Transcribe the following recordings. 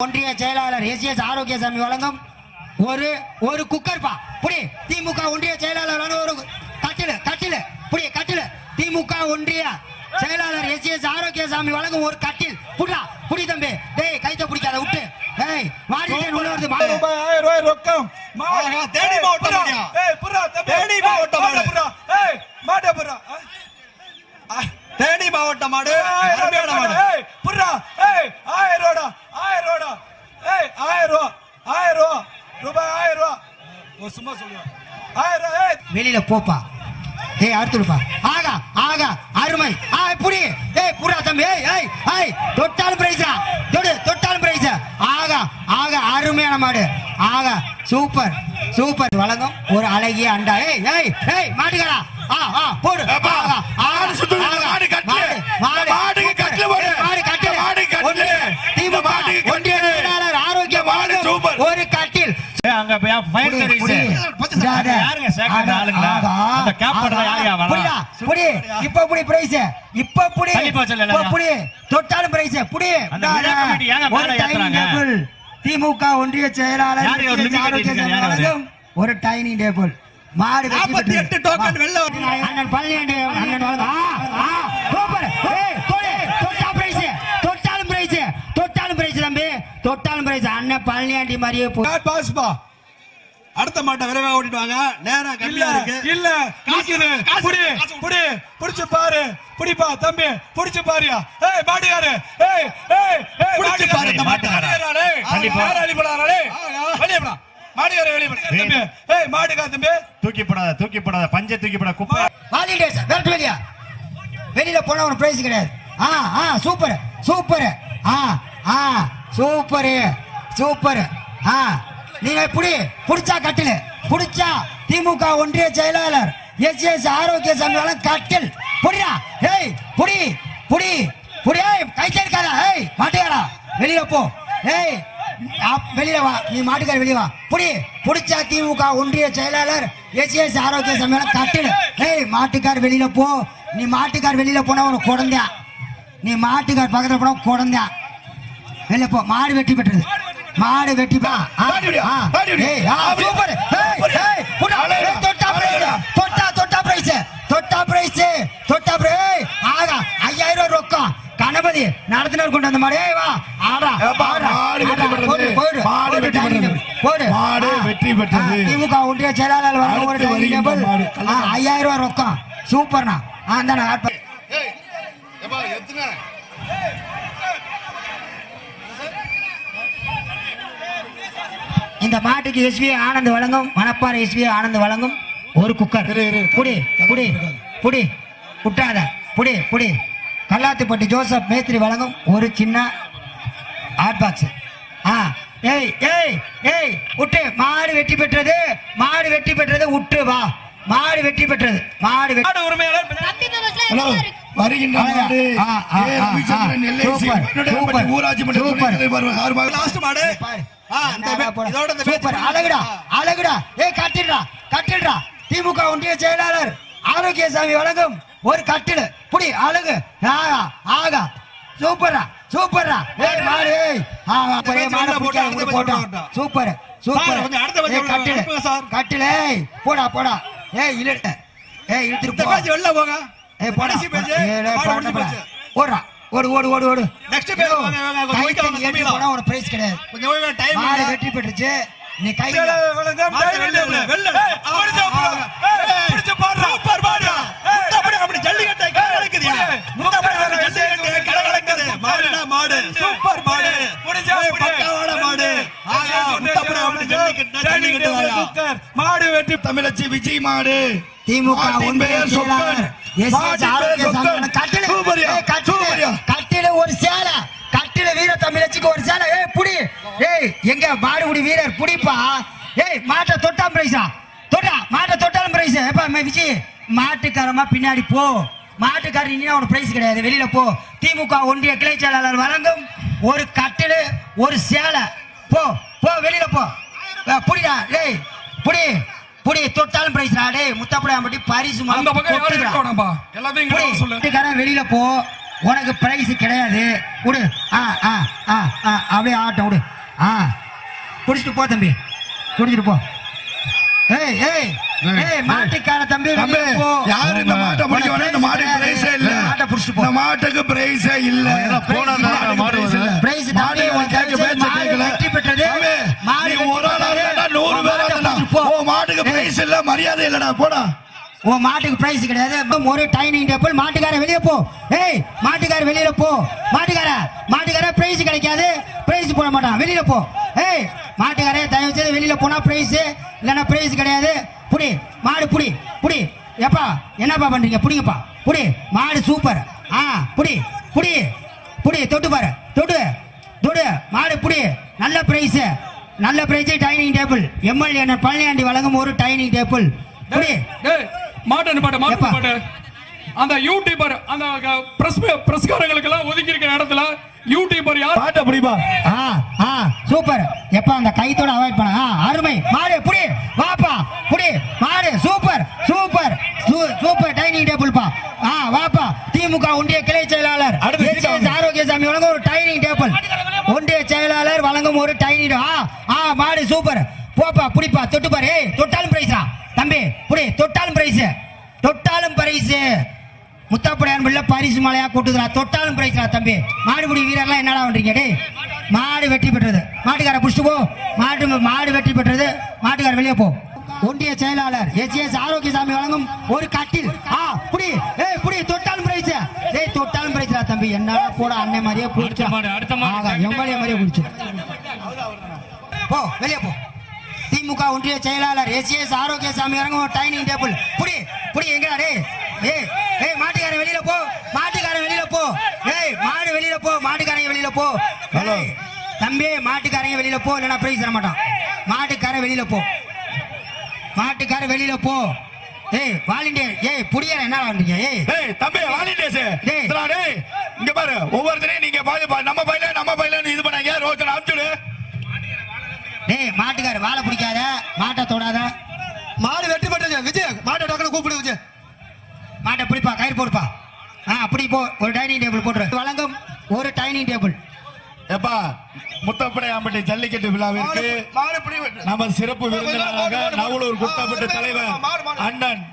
ஒன்றிய செயலாளர் S S Arokiasamy வழங்கும் ஒரு ஒரு குக்கர் பா. புடி திமுக ஒன்றிய செயலாளர் ஒரு கட்டில கட்டில. புடி கட்டில. திமுக ஒன்றிய செயலாளர் எஸ் எஸ் ஆரோக்கியசாமி வழங்கும் ஒரு கட்டில். புடா புடி தம்பி. டேய் கைத்த பிடிக்காத விட்டு. டேய் மாடிட்டே உள்ள வருது மாடு. ரூபாய் ரொக்கம். ஏய், மாவட்டம். ஏய், புறா, தம்பி. தேனி மாவட்டம் மாடு. புறா. ஏய், மாட்டை புறா. தேனி மாவட்ட மாடு. ஏய், அருமையான மாடு ஏய், புறா. ஏய், ஆயிரம் ரூபாடா, ஆயிரம் ரூபாடா. ஏய், ஆயிரம் ரூபா, ஆயிரம் ரூபா. ரூபாய் ஆயிரம் ரூபா. ஒரு சும்மா சொல்லுவேன். வெளியில போப்பா. ஏய் அடுத்துப்பா ஆகா ஆகா அருமை. ஆ புடி. ஏய் புறா தம்பி. ஏய் ஏய் ஏய் தொட்டாலும் பிரைஸா தொடு தொட்டாலும் பிரைஸ் ஆகா ஆகா அருமையான மாடு. ஆகா சூப்பர். சூப்பர். வழங்கும் ஒரு அழகிய அண்டா. ஏய் ஏய் ஏய் மாட்டுக்கடா ஆ ஆ போடு ஏப்பா, ஆகா, ஆகா, மாடு சுத்துது, ஆகா, மாடு கட்டிலு. மாடு, மாடு, இந்த மாடுக்கு சூப்பர். கட்டிலு போடு. ஏய், மாடு கட்டிலு. இந்த மாடுக்கு கட்டிலு. ஒன்றிய இந்த திமுக மாடுக்கு ஒன்றிய கட்டிலு. செயலாளர் ஆரோக்கிய இந்த மாடு மாடு சூப்பர். ஒரு கட்டில் அங்க போய் ஃபயர் புடி, சர்வீஸ். யாருங்க ஆகா, ஆளுங்களா? அந்த கேப் போடுறதா ஆகா. யாருயா வரா? புடி. இப்ப புடி பிரைஸ் இப்ப புடி இப்ப? புடி தொட்டாலும் பிரைஸ் புடி அந்த கமிட்டி ஏங்க மேல ஏத்துறாங்க? திமுக ஒன்றிய செயலாளர் யாரு ஒரு டைனிங் டேபிள் மாடு நாற்பத்தி. எட்டு டோக்கன் வெளில வா. அண்ணன் பழனியாண்டி அண்ணன் சூப்பர். தொட்டா பிரைஸ் தொட்டாலும் பிரைஸ் தொட்டாலும் பிரைஸ் தம்பி தொட்டாலும் பிரைஸ் அண்ணன் பழனியாண்டி மாதிரியே போ not pass பா. அடுத்த மாட்டை விரைவா ஓட்டிட்டு வாங்க நேரம் கம்மியா இருக்கு இல்ல. காசு, புடி. புடி புடிச்சு பாரு புடிப்பா தம்பி புடிச்சு பாருயா ஏய் மாட்டுக்காரு ஏய் ஏய் ஏய் புடிச்சு. பாரு இந்த மாட்டுக்கார. மாட்டுக்காரா, டேய். கண்டிப்பா. டேய். ஆகா. வெளியே போடா. மாட்டுக்காரு வெளியே போடா. தம்பி ஏய் மாட்டுக்கார தம்பி தூக்கி போடாத தூக்கி போடாத பஞ்ச தூக்கி போட குப்பை ஹாலிடேஸ் விரட்டு வெளியா வெளியில போனா ஒரு பிரைஸ் கிடையாது ஆ ஆ சூப்பர் சூப்பர் ஆ ஆ சூப்பர் சூப்பர் ஆ நீங்க புடி புடிச்சா கட்டில். புடிச்சா திமுக ஒன்றிய செயலாளர் எஸ் எஸ் ஆரோக்கிய சங்கம் கட்டில். புடிடா ஏய் புடி புடி புடி ஏய் கை இருக்காதா ஏய் மாட்டியாடா வெளியில போ. ஏய் அப்- வெளியில வா. நீ மாட்டுக்கார வெளிய வா. புடி புடிச்சா திமுக ஒன்றிய செயலாளர் எஸ் எஸ் ஆரோக்கிய சங்கம் கட்டில். ஏய் மாட்டுக்கார் வெளியில போ. நீ மாட்டுக்கார் வெளியில போனா உனக்கு குழந்தையா? நீ மாட்டுக்கார் பக்கத்துல போனா குழந்தையா? வெளில போ. மாடு வெட்டி பெற்றது மாடு வெட்டி பா ஆ, மாடி ஆ. மாடி ஏய், ஆ, சூப்பர். தொட்டா பிரைஸ். தொட்டா பிரைஸ். தொட்டா பிரைஸ். தொட்டா பிரைஸ். ஆகா ஐயாயிரம் ரூபாய் ரொக்கம். கணபதி நடத்தினர் கொண்டு வந்த மாதிரி வா. ஆடா வெற்றி பெற்றது. திமுக ஒன்றிய செயலாளர் ஐயாயிரம் ரூபாய் ரொக்கம். சூப்பர்ண்ணா. ஆ இந்தாண்ணா, ஆட் பண்ணு. இந்த மாட்டுக்கு எஸ்வி ஆனந்த் வழங்கும் மணப்பாறை எஸ்வி ஆனந்த் வழங்கும். ஒரு குக்கர். இரு, இரு. புடி புடி புடி. விட்டாத புடி புடி. கல்லாத்துப்பட்டி ஜோசப் மேத்ரி வழங்கும் ஒரு சின்ன ஹாட் பாக்ஸ் ஆ ஏய் ஏய் ஏய் விட்டு மாடு வெற்றி பெற்றது மாடு வெற்றி பெற்றது விட்டு வா. மாடு வெற்றி பெற்றது மாடு வெற்றி மாடு உரிமையாளர் ஹலோ. வருகின்ற சூப்பர், சூப்பர், ஊராட்சி மன்ற சார்பாக லாஸ்ட் மாடு. சூப்பர். அழகுடா. அழகுடா. ஏய் கட்டிடுடா கட்டிடுடா திமுக ஒன்றிய செயலாளர் ஆரோக்கியசாமி வழங்கும் ஒரு கட்டிடு புடி அழகு. ஆகா ஆகா. சூப்பரா சூப்பரா ஏய் மாடு ஆகா பேச்சு மாடு போட்டா, போட்டோம். Super super. அடுத்த கட்டிடு. கட்டிடு ஏய் போடா போடா. ஏய் இழுட்டு ஏய் இழுத்துட்டு போ. வெளில போங்க. ஏய் போடா. ஏய், போடா, போடா. ஓடுறா ஓடு ஓடு ஓடு ஓடு Next பேர் வாங்க, வாங்க, தண்ணி வாங்க, தம்பிகளா. போனா ஒரு பிரைஸ் கிடையாது கொஞ்சம் ஓய்வு, time மாடு. வெற்றி பெற்றுச்சு நீ கை table. வெளில. ஏய், பிடிச்சு பாரு. சூப்பர். ஏய், முத்தப்படி அப்படி ஜல்லிக்கட்டை கை கலக்குதுயா. புடி. முத்தப்படி அப்படி ஜல்லிக்கட்டை கலக்குது. மாடுனா மாடு. சூப்பர் மாடு. புடி. பக்காவான மாடு. ஆகா, முத்தப்படி அப்படி ஜல்லிக்கட்டை ஜல்லிக்கட்டு. மாடு வெட்டி தமிழச்சி விஜய் மாடு திமுக மாட்டின் ஒன்றிய கட்டில ஒரு சேலை. கட்டில வீர தமிழச்சிக்கு ஒரு சேலை. ஏய் புடி. ஏய் எங்க மாடுபுடி வீரர் புடிப்பா? ஏய் மாட்டை தொட்டாம் பிரைஸா தொட்டா. மாட்டை தொட்டாலும் பிரைஸ் எப்பா விஜய் மாட்டுக்காரமா பின்னாடி போ. மாட்டுக்காரர் இனி உனக்கு பிரைஸ் கிடையாது. வெளியில போ. திமுக ஒன்றிய கிளை செயலாளர் வழங்கும் ஒரு கட்டிலு ஒரு சேலை. போ போ வெளியில போ. புடிடா. டேய் புடி. புடி தொட்டாலும் பிரைஸ் டேய் முத்தப்படாமட்டி பரிசு அந்த பக்கம் யாரும். இருக்க வேணாம்பா எல்லாத்தையும் சொல்லு. வெளியில போ. உனக்கு பிரைஸ் கிடையாது. விடு ஆ ஆ ஆ ஆ அப்படியே ஆட்டம் விடு. ஆ. குடிச்சிட்டு போ தம்பி. குடிச்சிட்டு போ. ஏய் ஏய் ஏய் மாட்டுக்கார தம்பி தம்பி யாரு இந்த மாட்டை பிடிக்க வேணா இந்த மாட்டுக்கு பிரைஸே இல்ல. மாட்டை புடிச்சிட்டு போ. இந்த மாட்டுக்கு பிரைஸே இல்ல. போனா மாடு. பிரைஸ் மாடு கேட்க பேச்ச கேட்கல. வெற்றி பெற்றது. மாடு ஒரு ஆளா. நூறு பேரா மாட்டுக்கு பிரைஸ் இல்ல மரியாதை இல்லடா போடா. உன் மாட்டுக்கு பிரைஸ் கிடையாது. அப்ப ஒரு டைனிங் டேபிள் மாட்டுக்கார வெளியே போ. ஏய் மாட்டுக்கார வெளியில போ. மாட்டுக்கார மாட்டுக்கார பிரைஸ் கிடைக்காது. பிரைஸ் போட மாட்டான். வெளியில போ. ஏய் மாட்டுக்காரே தயவு செய்து வெளியில போனா பிரைஸ் இல்லைன்னா பிரைஸ் கிடையாது. புடி மாடு புடி புடி. எப்பா என்னப்பா பண்றீங்க? புடிங்கப்பா. புடி மாடு சூப்பர் ஆ புடி புடி புடி தொட்டு பாரு. தொடு தொடு மாடு புடி. நல்ல பிரைஸ் நல்ல prize dining table MLA Palaniyandi வழங்கும் ஒரு டைனிங் டேபிள் மாட்டு பாட்டு மாட்டு? பாட்டு. அந்த யூடியூபர் அந்த பிரஸ் பிரஸ்காரங்களுக்கு எல்லாம் ஒதுக்கி இருக்கிற இடத்துல யூடியூபர் யார்? மாட்டை பிடிப்பா ஆ ஆ சூப்பர். எப்ப அந்த கைத்தோட அவாய்ட் பண்ண. ஆ, அருமை. மாடு புடி வாப்பா. புடி மாடு சூப்பர். சூப்பர். சூ- சூப்பர் டைனிங் டேபிள் பா. ஆ வாப்பா. திமுக ஒன்றிய கிளை செயலாளர். ஆரோக்கியசாமி வழங்கும் ஒரு டைனிங் டேபிள் ஒரு டைனிங் ஆ ஆ மாடு சூப்பர் போப்பா புடிப்பா தொட்டு பாரு. ஏய் தொட்டாலும் பிரைஸா தம்பி புடி தொட்டாலும் பிரைஸ் தொட்டாலும் பிரைஸ் முத்தாப்படையான் பிள்ளை பரிசு மலையா கூட்டுதுரா தொட்டாலும் பிரைஸ்ரா தம்பி. மாடுபிடி வீரர்லாம் என்னடா பண்றீங்க? டேய் மாடு வெற்றி பெற்றது. மாட்டுக்கார புடிச்சு போ. மாட்டு மாடு வெற்றி பெற்றது. மாட்டுக்கார வெளியே போ. ஒன்றிய செயலாளர் எஸ் எஸ் ஆரோக்கியசாமி வழங்கும் ஒரு கட்டில். ஆ புடி. ஏய் புடி தொட்டாலும் பிரைஸ் ஏய் தொட்டாலும் பிரைஸ்ரா தம்பி. என்னடா போட அண்ணன் மாதிரியே குடிச்சா அடுத்த மாடு, எம்எல்ஏ மாதிரியே குடிச்சு போ வெளியே போ. திமுக ஒன்றிய செயலாளர் எஸ் ஆரோக்கியசாமி இறங்கும் ஒரு டைனிங் டேபிள். புடி புடி எங்கடா டேய். ஏய் ஏய் மாட்டுக்காரன் வெளியில போ. மாட்டுக்காரன் வெளியில போ. ஏய் மாடு வெளியில போ. மாட்டுக்காரங்க வெளியில போ. தம்பி மாட்டுக்காரங்க வெளியில போ. இல்லைன்னா பிரைஸ் தர மாட்டான். மாட்டுக்காரன் வெளியில போ. மாட்டுக்காரன் வெளியில போ. ஏய் வாலண்டியர் ஏய் புடியற என்ன பண்றீங்க ஏய். டேய் தம்பி வாலிடேஸ் டேய். டேய் இங்க பாரு ஒவ்வொருத்தரையும் நீங்க பாரு பா- நம்ம பையில நம்ம பையில இது பண்ணாங்க. ரோஜன் அனுப்பிச்சுடு டேய் மாட்டுக்காரர் வாழை பிடிக்காத மாட்டை தொடாத. மாடு வெற்றி பெற்றது விஜய் மாட்டை டக்குனு கூப்பிடு விஜய். மாட்டை பிடிப்பா கயிறு போடுப்பா. ஆ அப்படி போ ஒரு டைனிங் டேபிள் போட்டுரு. வழங்கும் ஒரு டைனிங் டேபிள். எப்பா முத்தப்படையாம்பட்டி ஜல்லிக்கட்டு விழாவிற்கு. நம்ம சிறப்பு விருந்தினராக நவலூர் குட்டப்பட்டு தலைவர் அண்ணன்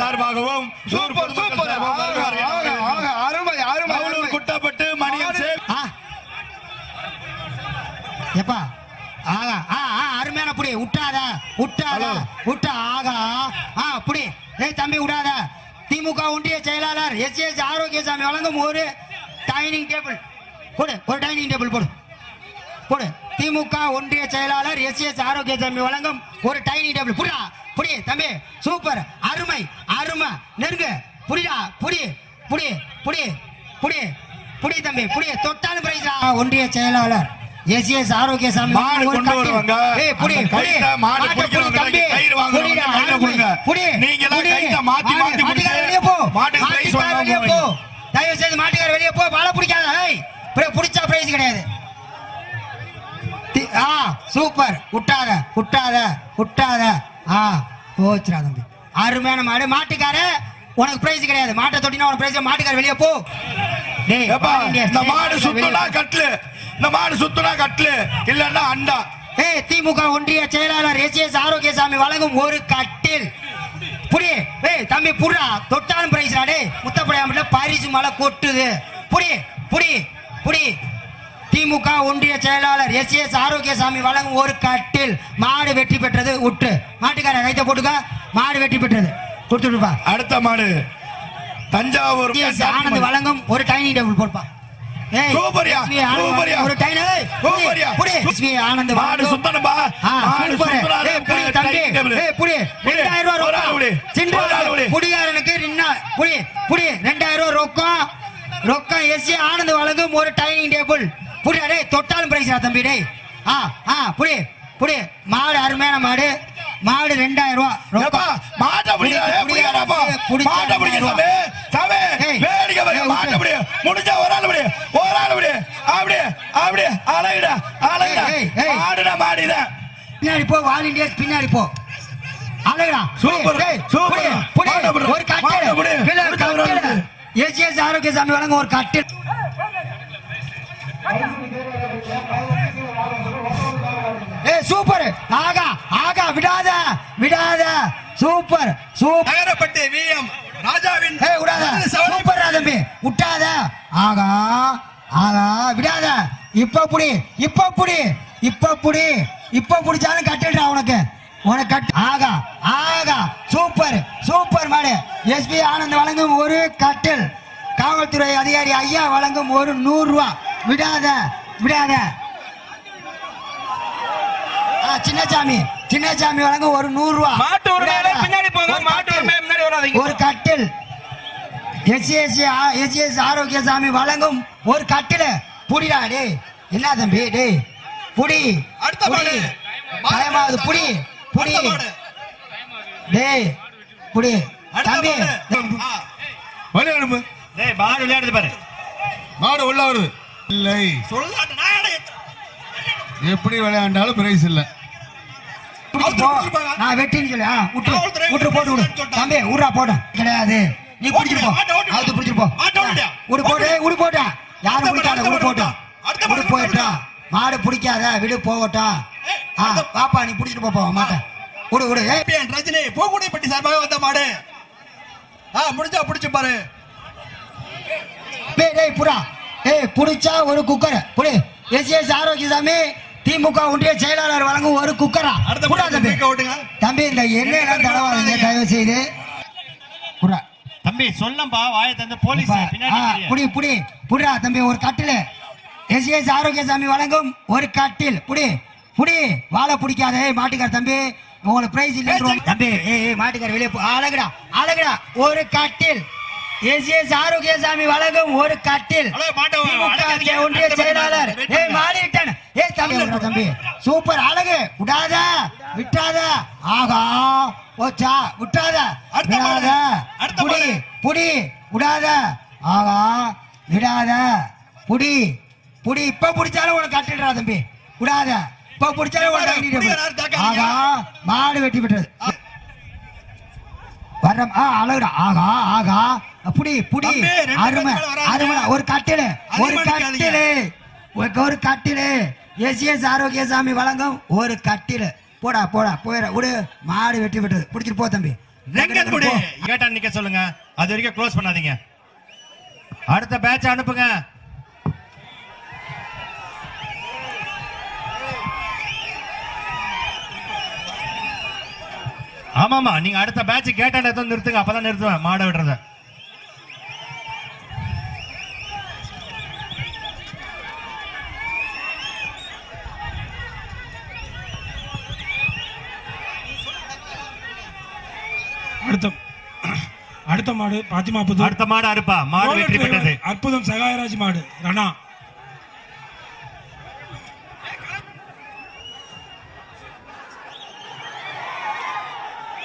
சார்பாகவும். குட்டப்பட்டு மணியம் எப்பா ஆகா ஆ ஆ அருமையான புடி. விட்டாத விட்டாத. விட்டா ஆகா. ஆ புடி. ஏய் தம்பி விடாத திமுக ஒன்றிய செயலாளர் எஸ் எஸ் ஆரோக்கியசாமி வழங்கும் ஒரு டைனிங் டேபிள். போடு ஒரு டைனிங் டேபிள் போடு. போடு. திமுக ஒன்றிய செயலாளர் எஸ் எஸ் ஆரோக்கியசாமி வழங்கும் ஒரு டைனிங் டேபிள். புடிடா புடி தம்பி. சூப்பர். அருமை. அருமை. நெருங்கு. புடிடா புடி புடி புடி புடி புடி தம்பி. புடி தொட்டாலும் பிரைஸ் ஒன்றிய செயலாளர் எஸ் எஸ் ஆரோக்கியசாமி மாடு ஒரு கொண்டு கட்டில். வருவாங்க. ஏய், புடி, அந்த புடி. கைத்த மாடு மாட்டை புடி, பிடிக்கிறவங்க தம்பி. கயிறு வாங்குறவங்க புடிடா, கையில அருமை. கொடுங்க. புடி, நீங்கெல்லாம் புடி. கைத்த மாத்தி மாடு, மாத்தி மாட்டுக்கார பிடிச்சு வெளியே போ. பிரைஸ் போ. தயவு செய்து மாட்டுக்கார வெளியே போ வாழை பிடிக்காத ஏய் பிடிச்சா பிரைஸ் கிடையாது ஆ சூப்பர் விட்டாத விட்டாத விட்டாத ஆ போச்சுடா தம்பி அருமையான மாடு மாட்டுக்கார உனக்கு பிரைஸ் கிடையாது மாட்டை தொட்டினா உனக்கு பிரைஸ் மாட்டுக்கார வெளியே போ டேய் இந்த மாடு போ. கட்லு இந்த மாடு சுத்துனா கட்லு இல்லன்னா அண்டா. ஏய் திமுக ஒன்றிய செயலாளர் எஸ் எஸ் ஆரோக்கியசாமி வழங்கும் ஒரு கட்டில். புடி ஏய் தம்பி புடுடா தொட்டாலும் பிரைஸ்டா டேய் முத்தப்படையாமல பரிசு மலை கொட்டுது. புடி புடி புடி திமுக ஒன்றிய செயலாளர் எஸ் எஸ் ஆரோக்கியசாமி வழங்கும் ஒரு கட்டில். மாடு வெற்றி பெற்றது உட்டு மாட்டுக்கார கைத்த போட்டுக்க. மாடு வெற்றி பெற்றது. கொடுத்துடுப்பா அடுத்த மாடு. தஞ்சாவூர் ஆனந்த் வழங்கும் ஒரு டைனிங் டேபிள் போடுப்பா. சூப்பர்யா. ஒரு புடி, சூப்பர்யா. ஆனந்த் மாடு மாடு தம்பி. ஏய். ரெண்டாயிரம் ரூபாய் புடி. ரொக்கம். சின்ன நின்னா புடி புடி. ரூபாய் ரொக்கம். ரொக்கம். எஸ் ஆனந்த் வழங்கும் ஒரு டைனிங் டேபிள். புடி தொட்டாலும் பிரைஸ்ரா தம்பி டேய். ஆ ஆ புடி புடி. மாடு அருமையான மாடு. மாடு ரெண்டாயிரம் ரொக்கம் மாட்டை பிடிக்காதப்பா. புடி, மாட்டை பிடிக்க சாமி. சாமி, வேடிக்கை பாரு, ஏய், மாட்டை. பிடி. முடிஞ்சா ஒரு ஆள் பிடி. ஒரு ஆள் பிடி. அப்படியே, அப்படியே, அழகுடா, அழகுடா. மாடுடா, மாடுதான். பின்னாடி போ வாலண்டியர்ஸ் பின்னாடி போ அழகுடா சூப்பர், சூப்பர். ஒரு கட்டில் ஆளு. எஸ்எஸ் ஆரோக்கியசாமி வழங்க ஒரு கட்டில் சூப்பர். ஆகா ஆகா விடாத விடாத. Super super. நகரப்பட்டு விஎம் ராஜாவின் ஏய் விடாத. சூப்பர் தம்பி விட்டாத. ஆகா ஆகா விடாத. இப்ப புடி இப்ப புடி இப்ப புடி இப்ப புடிச்சாலும் கட்டிடுறா உனக்கு. உனக்கு கட் ஆகா ஆகா. சூப்பர் சூப்பர் மாடு. எஸ்பி ஆனந்த் வழங்கும் ஒரு கட்டில். காவல்துறை அதிகாரி ஐயா வழங்கும் ஒரு நூறு ரூபா. விடாத விடாத. சின்னசாமி சின்னசாமி வழங்கும் ஒரு நூறு ரூபா மாட்டு உரிமையாளர் விடாத. பின்னாடி போங்க ஒரு மாட்டு. உரிமையாளர் முன்னாடி வராதீங்க. ஒரு கட்டில். எஸ்எஸ் எஸ்எஸ் ஆரோக்கியசாமி வழங்கும் ஒரு கட்டில். புடிடா டேய். என்ன தம்பி டேய். புடி. அடுத்த புடி. பயமாவது புடி. புடி. டேய். புடி. தம்பி. அனுப்பு டேய் மாடு விளையாடுது பாரு. மாடு உள்ள வருது. இல்லை. எப்படி விளையாண்டாலும் பிரைஸ் இல்ல. நான் வெட்டின்னு சொல்லி விட்டு விட்டு போட்டு விடு. தம்பி போட. கிடையாது. நீ பிடிச்சிட்டு போ. அது. உடு போடு உடு போட்டா. யாரும் மாடு, உடு போட்டா உடு போயிட்டா மாடு பிடிக்காத விடு போகட்டும். ஆ பாப்பா நீ பிடிச்சிட்டு போ, போ மாட்டேன் விடு விடு. ரஜினி பூக்குடிப்பட்டி சார்பாக வந்த மாடு. ஆ முடிஞ்சா பிடிச்சு பாரு. டேய் புறா ஏய் புடிச்சா ஒரு குக்கர். புடி. எஸ்எஸ் ஆரோக்கியசாமி. திமுக ஒன்றிய செயலாளர் வழங்கும் ஒரு குக்கரா? தம்பி இந்த எண்ணெய் தடவாதீங்க தயவு செய்து தம்பி சொல்லம்பா வாயை தந்து போலீஸ் இப்ப, பின்னாடி ஆ, நிக்கிறியே. புடி புடி. புடிடா தம்பி ஒரு கட்டில். எஸ்எஸ் ஆரோக்கியசாமி வழங்கும் ஒரு கட்டில். புடி புடி. வாழை பிடிக்காத மாட்டுக்கார தம்பி. உங்களுக்கு பிரைஸ் இல்லை தம்பி ஏய் மாட்டுக்கார வெளியே போ. அழகுடா அழகுடா. ஒரு கட்டில். எஸ்எஸ் ஆரோக்கியசாமி வழங்கும் ஒரு கட்டில். ஒன்றிய செயலாளர் வெயிட் ஏய் பண்ணுங்க. மாறிட்டேன் ஏய் தம்பி. சூப்பர் அழகு. விடாத. விட்டாத. ஆகா. போச்சா. விட்டாத. விடாத. புடி. புடி. விடாத. ஆகா. விடாத. புடி. புடி. இப்ப பிடிச்சாலும் உனக்கு கட்டிடுறா தம்பி. விடாத. இப்ப பிடிச்சாலும் உனக்கு. ஆகா. மாடு வெட்டி விட்டது வர்றம் ஆ அழகுடா. ஆகா. ஆகா. புடி. புடி. அருமை. அருமை ஒரு கட்டிலு. ஒரு. கட்டிலு. ஒரு- ஒரு கட்டிலு. எஸ்எஸ் ஆரோக்கியசாமி வழங்கும் ஒரு கட்டிலு. போடா போடா போயிட விடு. மாடு வெட்டி விட்டது. பிடிச்சிட்டு போ தம்பி. கேட்டா நிக்க சொல்லுங்க. அது வரைக்கும் க்ளோஸ் பண்ணாதீங்க. அடுத்த பேட்ச் அனுப்புங்க. ஆமாமா நீங்க அடுத்த பேட்ச் கேட்டாண்ட எதுவும் நிறுத்துங்க. அப்பதான் நிறுத்துவேன். மாடை விடுறத. அடுத்த அடுத்த மாடு பாத்திமா புதூர் அடுத்த மாடு அறுப்பா மாடு வெற்றி பெற்றது அற்புதம் சகாயராஜ் மாடு ரணா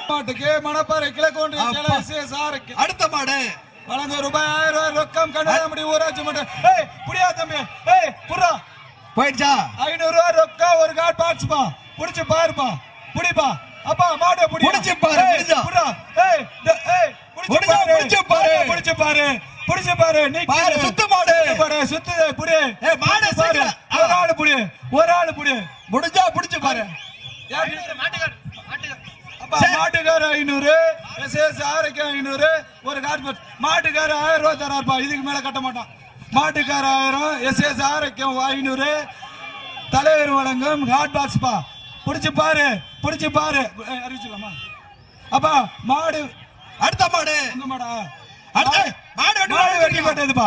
மாட்டுக்கு மணப்பாறை கிழக்கு அப்பா. ஒன்றிய அடுத்த மாடு. வழங்க ரூபாய் ஆயிரம் ரூபாய் ரொக்கம் கண்ணாடி ஊராட்சி மன்றம் ஏய் புடியா தம்பி ஏய் புறா போயிடுச்சா? ஐநூறு ரூபாய் ரொக்கம் ஒரு கார்டு பாட்ஸ்பா புடிச்சு பாருப்பா. புடிப்பா. அப்பா மாடு புடி புடிச்சு பாரு, புடிச்சா. ஏய் ஏய் புடிச்சு பாரு. புடிச்சு பாரு. புடிச்சு பாரு. புடிச்சு பாரு. நீ பாரு, சுத்து மாடு. பாரு சுத்து புடி. ஏய், மாடு பாரு. ஒரு ஆளு புடி. ஒரு ஆளு புடி. முடிஞ்சா பிடிச்சு பாரு. யார் அப்பா மாட்டுக்கார ஐநூறு. எஸ்எஸ் ஆரோக்கியம் ஐநூறு. ஒரு கார்பெட் மாட்டுக்கார ஆயிரம் ரூபாய் தராருப்பா. இதுக்கு மேல கட்ட மாட்டான். மாட்டுக்கார ஆயிரம் எஸ்எஸ் ஆரோக்கியம் ஐநூறு. தலைவர் வழங்கும் ஹாட் பாக்ஸ்ப்பா. பிடிச்சு பாரு பிடிச்சு பாரு. ஏய், அறிவிச்சுலாமா அப்பா மாடு. அடுத்த மாடு. மாடா? அடுத்த மாடு மாடு வெட்டி போட்டதுப்பா.